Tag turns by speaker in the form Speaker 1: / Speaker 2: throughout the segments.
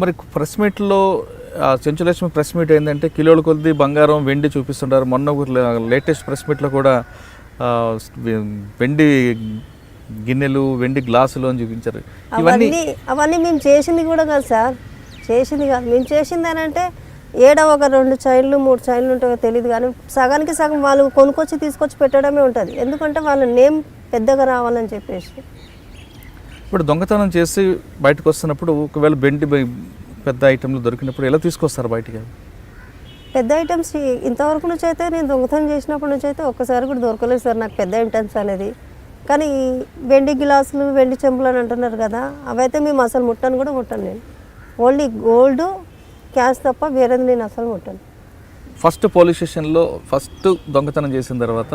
Speaker 1: మరి ప్రెస్ మీట్లో Chenchulakshmi press meet ఏంటంటే కిలోల కొద్ది బంగారం వెండి చూపిస్తుంటారు. మొన్న లేటెస్ట్ ప్రెస్ మీట్లో కూడా వెండి గిన్నెలు వెండి గ్లాసులు అని చూపించారు. ఇవన్నీ
Speaker 2: అవన్నీ అవన్నీ మేము చేసింది కూడా కాదు సార్. చేసింది కాదు. మేము చేసింది అని అంటే ఏడ ఒక రెండు చైన్లు మూడు చైన్లు ఉంటాయో తెలియదు కానీ సగానికి సగం వాళ్ళు కొనుక్కొచ్చి తీసుకొచ్చి పెట్టడమే ఉంటుంది. ఎందుకంటే వాళ్ళ నేమ్ పెద్దగా రావాలని చెప్పేసి.
Speaker 1: ఇప్పుడు దొంగతనం చేసి బయటకు వస్తున్నప్పుడు ఒకవేళ వెండి బై- పెద్ద ఐటెంలు దొరికినప్పుడు ఎలా తీసుకొస్తారు బయటికి?
Speaker 2: పెద్ద ఐటమ్స్ ఇంతవరకు నుంచి అయితే నేను దొంగతనం చేసినప్పటి నుంచి అయితే ఒక్కసారి కూడా దొరకలేదు సార్ నాకు పెద్ద ఐటమ్స్ అనేది. కానీ వెండి గ్లాసులు వెండి చెంబులు అని అంటున్నారు కదా అవైతే మేము అసలు ముట్టను కూడా ముట్టను నేను. ఓన్లీ గోల్డ్ క్యాష్ తప్ప వేరేది నేను అసలు ముట్టను.
Speaker 1: ఫస్ట్ పోలీస్ స్టేషన్లో ఫస్ట్ దొంగతనం చేసిన తర్వాత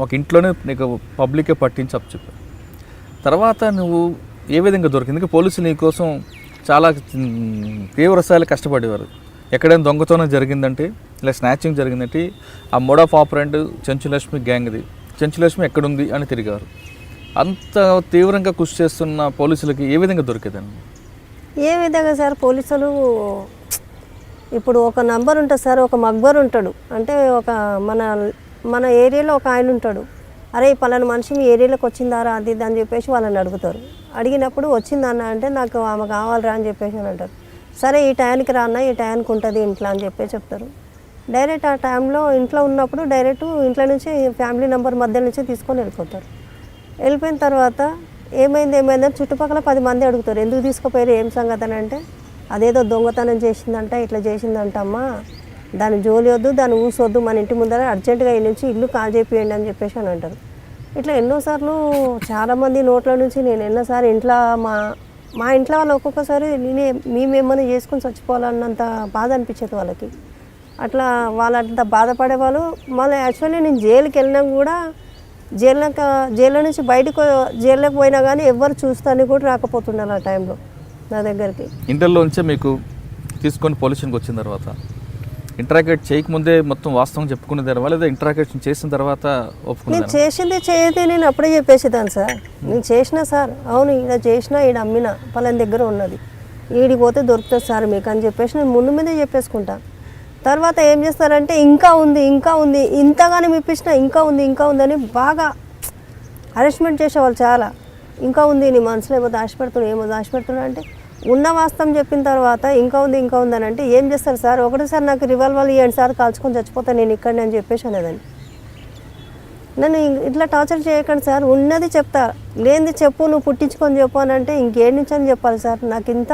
Speaker 1: ఒక ఇంట్లోనే నీకు పబ్లికే పట్టించి అప్పు చెప్పారు తర్వాత నువ్వు ఏ విధంగా దొరికింది? ఇంకా పోలీసులు నీ కోసం చాలా తీవ్రస్థాయిలో కష్టపడేవారు. ఎక్కడైనా దొంగతనం జరిగిందంటే ఇలా స్నాచింగ్ జరిగిందంటే ఆ మోడ్ ఆఫ్ ఆపరెంట్ చెంచులక్ష్మి గ్యాంగ్ది. చెంచులక్ష్మి ఎక్కడుంది అని తిరిగారు అంత తీవ్రంగా కృషి చేస్తున్న పోలీసులకి ఏ విధంగా దొరికేదండి?
Speaker 2: ఏ విధంగా సార్? పోలీసులు ఇప్పుడు ఒక నంబర్ ఉంటుంది సార్ ఒక మక్బర్ ఉంటాడు. అంటే ఒక మన మన ఏరియాలో ఒక ఆయన ఉంటాడు. అరే పలానా మనిషి మీ ఏరియాలోకి వచ్చిందారా అది ఇది అని చెప్పేసి వాళ్ళని అడుగుతారు. అడిగినప్పుడు వచ్చిందన్న అంటే నాకు ఆమె కావాలరా అని చెప్పేసి అని అంటారు. సరే ఈ టైంకి రా అన్న ఈ టైంకి ఉంటుంది ఇంట్లో అని చెప్పి చెప్తారు. డైరెక్ట్ ఆ టైంలో ఇంట్లో ఉన్నప్పుడు డైరెక్ట్ ఇంట్లో నుంచి ఫ్యామిలీ నెంబర్ మధ్య నుంచి తీసుకొని వెళ్ళిపోతారు. వెళ్ళిపోయిన తర్వాత ఏమైంది ఏమైంది అని చుట్టుపక్కల పది మంది అడుగుతారు. ఎందుకు తీసుకుపోయారు ఏం సంగతి అని అంటే అదేదో దొంగతనం చేసిందంట ఇట్లా చేసిందంటమ్మా. దాని జోలి వద్దు దాన్ని ఊసొద్దు మన ఇంటి ముందర అర్జెంటుగా నుంచి ఇల్లు కాల్ చేపియండి అని చెప్పేసి అని అంటారు. ఇట్లా ఎన్నోసార్లు చాలామంది నోట్ల నుంచి నేను ఎన్నోసారి ఇంట్లో మా మా ఇంట్లో వాళ్ళు ఒక్కొక్కసారి నేనే మేమేమన్నా చేసుకొని చచ్చిపోవాలన్నంత బాధ అనిపించేది వాళ్ళకి. అట్లా వాళ్ళు అంత బాధపడేవాళ్ళు మళ్ళీ యాక్చువల్లీ నేను జైలుకి వెళ్ళినా కూడా జైల్లో జైల్లో నుంచి బయటకు జైల్లోకి పోయినా కానీ ఎవరు చూస్తానికి కూడా రాకపోతున్నారు ఆ టైంలో నా దగ్గరికి.
Speaker 1: ఇంటర్లో నుంచే మీకు తీసుకొని పొల్యూషన్కి వచ్చిన తర్వాత ఇంటరాగేట్ చేయకముందే మొత్తం వాస్తవం చెప్పుకునే తర్వాత లేదా ఇంటరాగేషన్ చేసిన తర్వాత
Speaker 2: నేను చేసింది చేయదే నేను అప్పుడే చెప్పేసేదాన్ని సార్. నేను చేసిన సార్. అవును ఈడ చేసిన ఈడ అమ్మిన పలాని దగ్గర ఉన్నది. ఈడికి పోతే దొరుకుతుంది సార్ మీకు అని చెప్పేసి నేను ముందు మీదే చెప్పేసుకుంటా. తర్వాత ఏం చేస్తారంటే ఇంకా ఉంది ఇంకా ఉంది ఇంతగానే ఇప్పించిన ఇంకా ఉంది ఇంకా ఉంది అని బాగా హరెస్మెంట్ చేసేవాళ్ళు చాలా. ఇంకా ఉంది నీ మనసులో ఏమో దాచిపెడుతున్నా ఏమో దాచిపెడుతున్నా అంటే ఉన్న వాస్తవం చెప్పిన తర్వాత ఇంకా ఉంది ఇంకా ఉంది అని అంటే ఏం చేస్తారు సార్? ఒకటేసారి నాకు రివాల్వర్ ఇవ్వండి సార్ కాల్చుకొని చచ్చిపోతాను నేను ఇక్కడనే అని చెప్పేసి అనేదాన్ని. నన్ను ఇట్లా టార్చర్ చేయకండి సార్ ఉన్నది చెప్తా. లేనిది చెప్పు నువ్వు పుట్టించుకొని చెప్పు అని అంటే ఇంకేం నుంచి అని చెప్పాలి సార్? నాకు ఇంత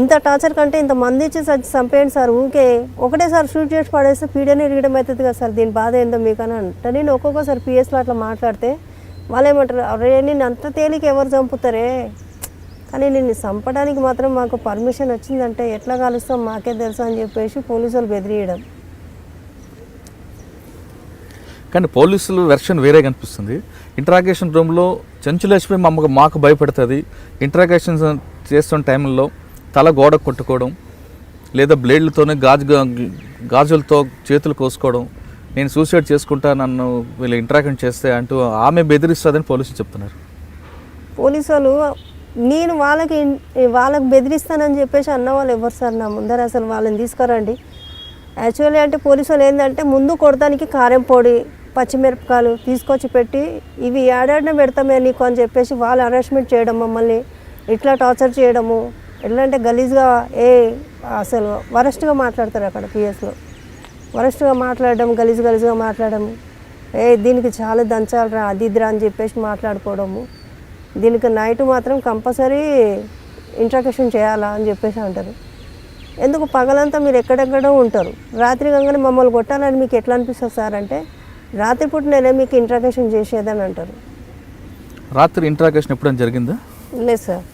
Speaker 2: ఇంత టార్చర్ కంటే ఇంత మంది ఇచ్చి చంపేయండి సార్ ఊకే ఒకటేసారి షూట్ చేసి పడేస్తే పీడనే ఇరగడం అవుతుంది కదా సార్ దీని బాధ ఏందో మీకు అని అంటే. నేను ఒక్కొక్కసారి పిఎస్లో అట్లా మాట్లాడితే వాళ్ళు ఏమంటారు అరే నేను అంత తేలిక ఎవరు చంపుతారే? కానీ నిన్ను చంపడానికి మాత్రం మాకు పర్మిషన్ వచ్చిందంటే ఎట్లా కలుస్తాం? మాకే తెలుసు అని చెప్పేసి పోలీసులు బెదిరియడం.
Speaker 1: కానీ పోలీసులు వెర్షన్ వేరే కనిపిస్తుంది. ఇంటరాగేషన్ రూమ్లో చెంచులక్ష్మి మమ్మకు మాకు భయపడుతుంది. ఇంటరాగేషన్ చేస్తున్న టైంలో తల గోడ కొట్టుకోవడం లేదా బ్లేడ్లతోనే గాజు గాజులతో చేతులు కోసుకోవడం. నేను సూసైడ్ చేసుకుంటా నన్ను వీళ్ళు ఇంటరాక్షన్ చేస్తే అంటూ ఆమె బెదిరిస్తుందని పోలీసులు చెప్తున్నారు.
Speaker 2: పోలీసు వాళ్ళు నేను వాళ్ళకి వాళ్ళకి బెదిరిస్తానని చెప్పేసి అన్న వాళ్ళు ఎవరు సార్ నా ముందర? అసలు వాళ్ళని తీసుకురండి. యాక్చువల్లీ అంటే పోలీసు వాళ్ళు ఏంటంటే ముందు కొడతానికి కారం పొడి పచ్చిమిరపకాయలు తీసుకొచ్చి పెట్టి ఇవి ఏడాడిన పెడతామే నీకు అని చెప్పేసి వాళ్ళు అరెస్ట్మెంట్ చేయడం మమ్మల్ని ఇట్లా టార్చర్ చేయడము ఎట్లా అంటే గలీజ్గా ఏ అసలు వరస్ట్గా మాట్లాడతారు అక్కడ పిఎస్లో. వరస్ట్గా మాట్లాడడం గలీజ్ గలీజ్గా మాట్లాడడం ఏ దీనికి చాలా దంచాలరా అది ఇదిరా అని చెప్పేసి మాట్లాడుకోవడము. దీనికి నైట్ మాత్రం కంపల్సరీ ఇంట్రాక్షన్ చేయాలా అని చెప్పేసి అంటారు. ఎందుకు పగలంతా మీరు ఎక్కడెక్కడో ఉంటారు. రాత్రి గంగానే మమ్మల్ని కొట్టాలని మీకు ఎట్లా అనిపిస్తుంది సార్ అంటే రాత్రిపూట నేనే మీకు ఇంట్రాక్షన్ చేసేదని అంటారు.
Speaker 1: రాత్రి ఇంటరాగేషన్ ఎప్పుడైనా జరిగిందా?
Speaker 2: లేదు సార్.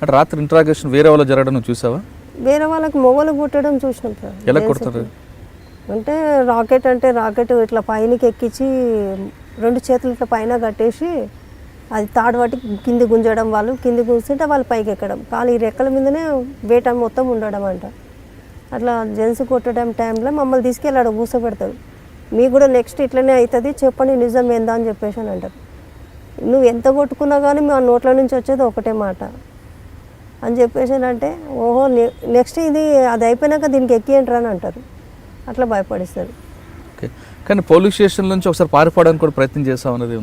Speaker 1: అంటే రాత్రి ఇంటరాగేషన్ వేరే వాళ్ళు జరగడం చూసావా?
Speaker 2: వేరే వాళ్ళకి మొగలు కొట్టడం చూసినాం సార్.
Speaker 1: ఎలా కొడతారు.
Speaker 2: అంటే రాకెట్ అంటే రాకెట్ ఇట్లా పైనకి ఎక్కించి రెండు చేతులు ఇట్లా పైన కట్టేసి అది తాడు పట్టి కింది గుంజడం వాళ్ళు కింది గుంజుతుంటే వాళ్ళు పైకి ఎక్కడం. కాలు ఈ రెక్కల మీదనే వేట మొత్తం ఉండడం అంట. అట్లా జెంట్స్ కొట్టడం టైంలో మమ్మల్ని తీసుకెళ్ళాడు కూర్చోబెడతాడు మీకు కూడా నెక్స్ట్ ఇట్లనే అవుతుంది చెప్పండి నిజం ఏందా అని చెప్పేసి అని అంటారు. నువ్వు ఎంత కొట్టుకున్నా కానీ మా నోట్ల నుంచి వచ్చేది ఒకటే మాట. అని చెప్పేసి అంటే ఓహో నెక్స్ట్ ఇది అది అయిపోయినాక దీనికి ఎక్కియంటారు అని అంటారు. అట్లా భయపడిస్తారు.
Speaker 1: కానీ పోలీస్ స్టేషన్ నుంచి ఒకసారి పారిపోవడానికి కూడా ప్రయత్నం చేస్తాం ఉంది.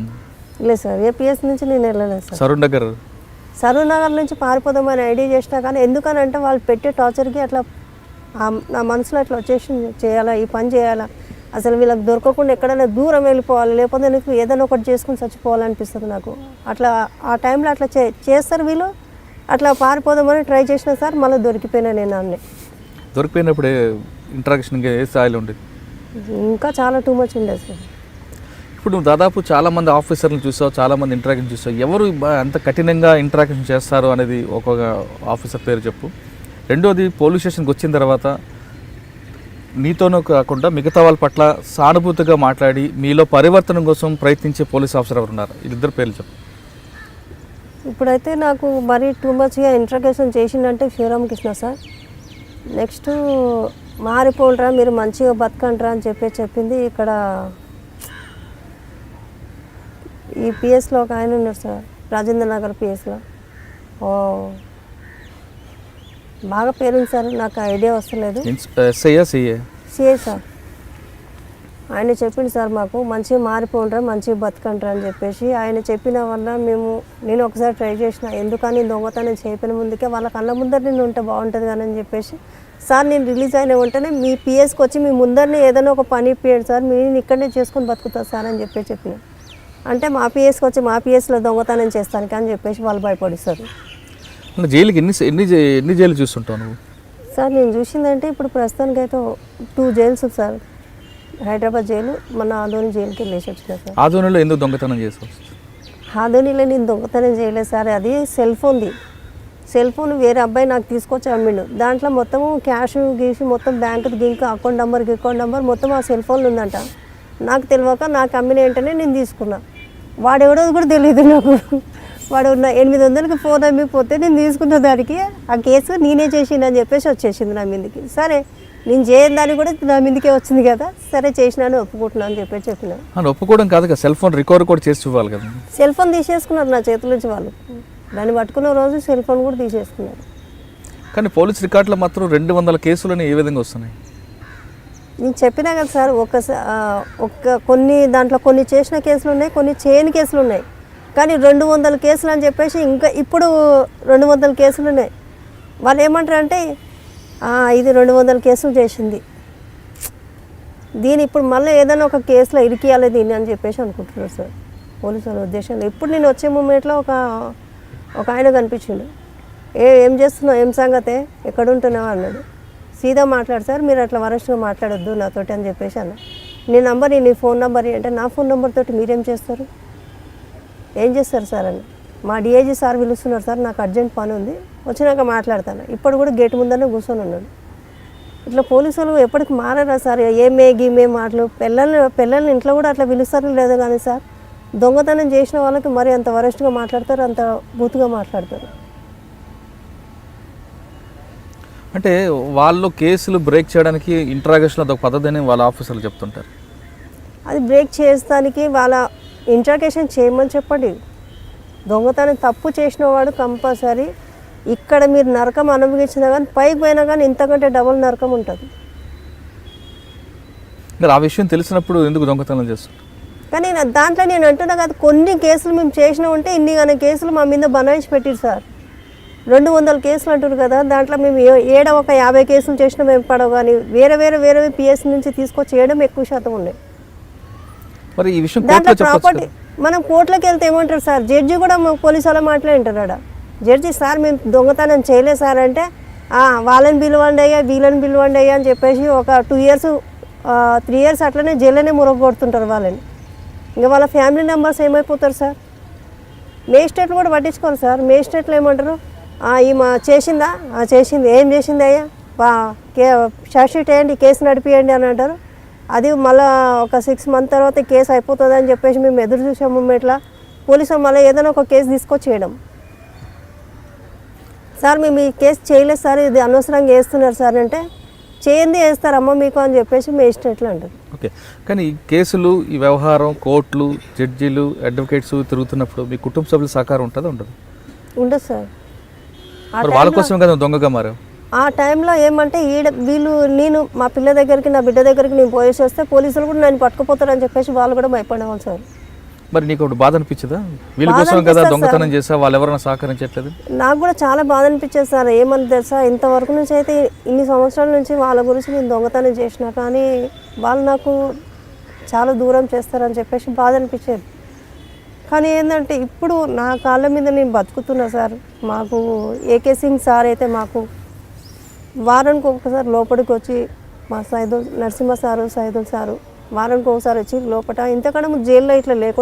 Speaker 2: లేదు సార్ ఏపీఎస్ నుంచి నేను వెళ్ళలేదు సార్. సరూర్ నగర్ నుంచి పారిపోదామని ఐడియా చేసినా కానీ ఎందుకనంటే వాళ్ళు పెట్టే టార్చర్కి అట్లా నా మనసులో అట్లా వచ్చేసి చేయాలా ఈ పని చేయాలా? అసలు వీళ్ళకి దొరకకుండా ఎక్కడైనా దూరం వెళ్ళిపోవాలి లేకపోతే నీకు ఏదైనా ఒకటి చేసుకుని చచ్చిపోవాలనిపిస్తుంది నాకు. అట్లా ఆ టైంలో అట్లా చే చేస్తారు వీళ్ళు. అట్లా పారిపోదామని ట్రై చేసిన సార్ మళ్ళీ దొరికిపోయినా నేను అన్నీ
Speaker 1: దొరికిపోయినప్పుడు ఇంట్రాక్షన్ ఇంకా ఏ స్థాయిలో ఉండేది
Speaker 2: ఇంకా చాలా టూ మచ్ ఉండేది సార్.
Speaker 1: ఇప్పుడు దాదాపు చాలామంది ఆఫీసర్లు చూసావు చాలామంది ఇంటరాక్షన్ చూసావు. ఎవరు ఎంత అంత కఠినంగా ఇంటరాక్షన్ చేస్తారు అనేది ఒక్కొక్క ఆఫీసర్ పేరు చెప్పు. రెండోది పోలీస్ స్టేషన్కి వచ్చిన తర్వాత నీతోనూ కాకుండా మిగతా వాళ్ళ పట్ల సానుభూతిగా మాట్లాడి మీలో పరివర్తన కోసం ప్రయత్నించే పోలీస్ ఆఫీసర్ ఎవరు ఉన్నారు వీళ్ళిద్దరు పేర్లు చెప్పు.
Speaker 2: ఇప్పుడైతే నాకు మరీ టూ మచ్గా ఇంట్రగేషన్ చేసిందంటే శివరామకృష్ణ సార్. నెక్స్ట్ మారిపోండ్రా మీరు మంచిగా బతకండ్రా అని చెప్పి చెప్పింది ఇక్కడ ఈ పిఎస్లో ఒక ఆయన ఉన్నారు సార్ రాజేంద్ర నగర్ పిఎస్లో ఓ. బాగా పేరుంది సార్ నాకు ఐడియా వస్తలేదు.
Speaker 1: ఎస్ఐయా సిఏ
Speaker 2: సార్. ఆయన చెప్పింది సార్ మాకు మంచిగా మారిపోండ్రా మంచిగా బతకండ్రా అని చెప్పేసి. ఆయన చెప్పిన వల్ల మేము నేను ఒకసారి ట్రై చేసిన ఎందుకని దొంగతనం చేయని ముందుకే వాళ్ళ కళ్ళ ముందర నేను ఉంటే బాగుంటుంది కానీ అని చెప్పేసి. సార్ నేను రిలీజ్ అయిన వెంటనే మీ పిఎస్కి వచ్చి మీ ముందరనే ఏదైనా ఒక పని ఇప్పియండి సార్ మీరు ఇక్కడనే చేసుకొని బతుకుతా సార్ అని చెప్పి చెప్పిన. అంటే మా పిఎస్కి వచ్చి మా పిఎస్లో దొంగతనం చేస్తానికి అని చెప్పేసి వాళ్ళు భయపడిస్తారు.
Speaker 1: జైలుకి ఎన్ని ఎన్ని ఎన్ని జైలు చూస్తుంటావు నువ్వు?
Speaker 2: సార్ నేను చూసిందంటే ఇప్పుడు ప్రస్తుతానికైతే two jails sir. Hyderabad jail మన ఆదోని జైలుకి వెళ్ళేసి వచ్చిన సార్.
Speaker 1: ఆధ్వర్యంలో ఎందుకు దొంగతనం చేసావు?
Speaker 2: ఆదోనిలో నేను దొంగతనం చేయలేదు సార్. అది సెల్ ఫోన్ది సెల్ ఫోన్ వేరే అబ్బాయి నాకు తీసుకొచ్చి అమ్మిండు. దాంట్లో మొత్తము క్యాష్ గీసి మొత్తం బ్యాంక్ గింక్ అకౌంట్ నెంబర్ అకౌంట్ నెంబర్ మొత్తం ఆ సెల్ ఫోన్లో ఉందంట. నాకు తెలియక నాకు అమ్మిన వెంటనే నేను తీసుకున్నా. వాడెవడో కూడా తెలియదు నాకు. వాడు నా ఎనిమిది వందలకి ఫోన్ అమ్మిపోతే నేను తీసుకున్న దానికి ఆ కేసు నేనే చేసిందని చెప్పేసి వచ్చేసింది నా మీదకి. సరే నేను చేయని దాన్ని కూడా నా మీదకే వచ్చింది కదా. సరే చేసినాను ఒప్పుకుంటున్నాను అని చెప్పేసి చెప్పిన.
Speaker 1: అని ఒప్పుకోవడం కాదు కదా. సెల్ ఫోన్ రికవర్ కూడా చేసి చూడాలి కదా.
Speaker 2: సెల్ ఫోన్ తీసేసుకున్నారు నా చేతుల నుంచి వాళ్ళు. దాన్ని పట్టుకున్న రోజు సెల్ ఫోన్ కూడా తీసేసుకున్నారు.
Speaker 1: కానీ పోలీస్ రికార్డులో మాత్రం రెండు వందల కేసులని ఏ విధంగా వస్తున్నాయి?
Speaker 2: నేను చెప్పినా కదా సార్ ఒక ఒక్క కొన్ని దాంట్లో కొన్ని చేసిన కేసులు ఉన్నాయి కొన్ని చేయని కేసులు ఉన్నాయి కానీ రెండు వందల కేసులు అని చెప్పేసి ఇంకా ఇప్పుడు రెండు వందల కేసులు ఉన్నాయి వాళ్ళు ఏమంటారు అంటే ఇది రెండు వందల కేసులు చేసింది. దీని ఇప్పుడు మళ్ళీ ఏదైనా ఒక కేసులో ఇరికియాలి దీన్ని అని చెప్పేసి అనుకుంటున్నారు సార్. పోలీసుల ఉద్దేశంలో. ఇప్పుడు నేను వచ్చే మూమెంట్లో ఒక ఒక ఆయన కనిపించిండు. ఏ ఏం చేస్తున్నావు? ఏం సంగతే? ఎక్కడ ఉంటున్నావు? అన్నాడు. సీదా మాట్లాడు సార్ మీరు అట్లా వరస్ట్గా మాట్లాడొద్దు నాతోటి అని చెప్పేసి అన్న. నీ నంబర్ నీ ఫోన్ నెంబర్ అంటే నా ఫోన్ నెంబర్ తోటి మీరేం చేస్తారు? ఏం చేస్తారు సార్? అని. మా డిఐజీ సార్ పిలుస్తున్నారు సార్ నాకు అర్జెంట్ పని ఉంది. వచ్చినాక మాట్లాడతాను. ఇప్పుడు కూడా గేట్ ముందరనే కూర్చొని ఉన్నాడు. ఇట్లా పోలీసులు ఎప్పటికి మారారా సార్? ఏమే గీమే మాటలు. పిల్లల్ని పిల్లల్ని ఇంట్లో కూడా అట్లా పిలుస్తారో లేదో కానీ సార్ దొంగతనం చేసిన వాళ్ళకి మరి అంత వరస్ట్గా మాట్లాడతారు అంత బూతుగా మాట్లాడతారు.
Speaker 1: అంటే వాళ్ళు కేసులు బ్రేక్ చేయడానికి ఇంట్రాగేషన్ అదొక పద్ధతి అని వాళ్ళ ఆఫీసర్లు చెప్తుంటారు.
Speaker 2: అది బ్రేక్ చేస్తానికి వాళ్ళ ఇంట్రాకేషన్ చేయమని చెప్పండి. దొంగతనం తప్పు చేసిన వాడు కంపల్సరీ. ఇక్కడ మీరు నరకం అనుభవించినా కానీ పైకి పోయినా కానీ ఇంతకంటే డబుల్ నరకం ఉంటుంది.
Speaker 1: మరి ఆ విషయం తెలిసినప్పుడు ఎందుకు దొంగతనం చేస్తుంటారు
Speaker 2: కానీ దాంట్లో నేను అంటున్నా కదా కొన్ని కేసులు మేము చేసినా ఉంటే ఇన్ని కానీ కేసులు మా మీద బనాయించి పెట్టారు సార్. రెండు వందల కేసులు అంటారు కదా దాంట్లో మేము ఏడ ఒక యాభై కేసులు చేసినా మేము పడవ కానీ వేరే వేరే వేరే పిఎస్ నుంచి తీసుకొచ్చి చేయడం ఎక్కువ శాతం ఉన్నాయి
Speaker 1: మరి ఈ విషయం
Speaker 2: దాంట్లో ప్రాపర్టీ మనం కోర్టులోకి వెళ్తే ఏమంటారు సార్? జడ్జి కూడా మా పోలీసు వాళ్ళ మాట్లాడింటారు ఆడ. జడ్జి సార్ మేము దొంగతనం చేయలేదు సార్ అంటే "ఆ, వాళ్ళని పిలవండి అయ్యా వీళ్ళని పిలవండి అయ్యా అని చెప్పేసి ఒక టూ ఇయర్స్ త్రీ ఇయర్స్ అట్లనే జైల్లోనే మురగొడుతుంటారు వాళ్ళని. ఇంకా వాళ్ళ ఫ్యామిలీ మెంబర్స్ ఏమైపోతారు సార్? మేజిస్ట్రేట్లు కూడా పట్టించుకోరు సార్. మేజిస్ట్రేట్లు ఏమంటారు? "ఆ, ఈమె చేసిందా? "ఆ, చేసింది. ఏం చేసింది అయ్యా? బా కే షార్ట్ షీట్ వేయండి కేసు నడిపియండి అని అంటారు. అది మళ్ళీ ఒక సిక్స్ మంత్ తర్వాత కేసు అయిపోతుంది అని చెప్పేసి మేము ఎదురు చూసాము ఇట్లా. పోలీసులు మళ్ళీ ఏదైనా ఒక కేసు తీసుకొచ్చి చేయడం సార్ మేము ఈ కేసు చేయలేదు సార్ ఇది అనవసరంగా వేస్తున్నారు సార్ అంటే చేయండి వేస్తారమ్మా మీకు అని చెప్పేసి మేజిస్ట్రేట్లు అంటారు.
Speaker 1: ఓకే. కానీ ఈ కేసులు ఈ వ్యవహారం కోర్టులు జడ్జీలు అడ్వకేట్స్ తిరుగుతున్నప్పుడు మీ కుటుంబ సభ్యుల సహకారం ఉంటుందా? ఉండదు?
Speaker 2: ఉండదు సార్.
Speaker 1: వాళ్ళ కోసం కదా దొంగగా మారావు?
Speaker 2: ఆ టైంలో ఏమంటే ఈడ వీళ్ళు నేను మా పిల్ల దగ్గరికి నా బిడ్డ దగ్గరికి నేను పోయేసి వస్తే పోలీసులు కూడా నన్ను పట్టుకుపోతారని చెప్పేసి వాళ్ళు కూడా భయపడేవాళ్ళు సార్.
Speaker 1: మరి నీకు ఒకటి బాధ అనిపించదా? వీళ్ళ కోసం కదా దొంగతనం చేసా వాళ్ళు ఎవరైనా సహకరించట్లేదు?
Speaker 2: నాకు కూడా చాలా బాధ అనిపించేది సార్. ఏమని తెలుసా? ఇంతవరకు నుంచి అయితే ఇన్ని సంవత్సరాల నుంచి వాళ్ళ గురించి నేను దొంగతనం చేసిన కానీ వాళ్ళు నాకు చాలా దూరం చేస్తారని చెప్పేసి బాధ అనిపించేది. కానీ ఏంటంటే ఇప్పుడు నా కాళ్ళ మీద నేను బతుకుతున్నా సార్. మాకు ఏకే సింగ్ సార్ అయితే మాకు వారానికి ఒకసారి లోపలికి వచ్చి మా సైదుల్ నరసింహ సారు సైదుల్ సారు వారానికి ఒకసారి వచ్చి లోపల ఇంతకన్నా జైల్లో ఇట్లా లేకుండా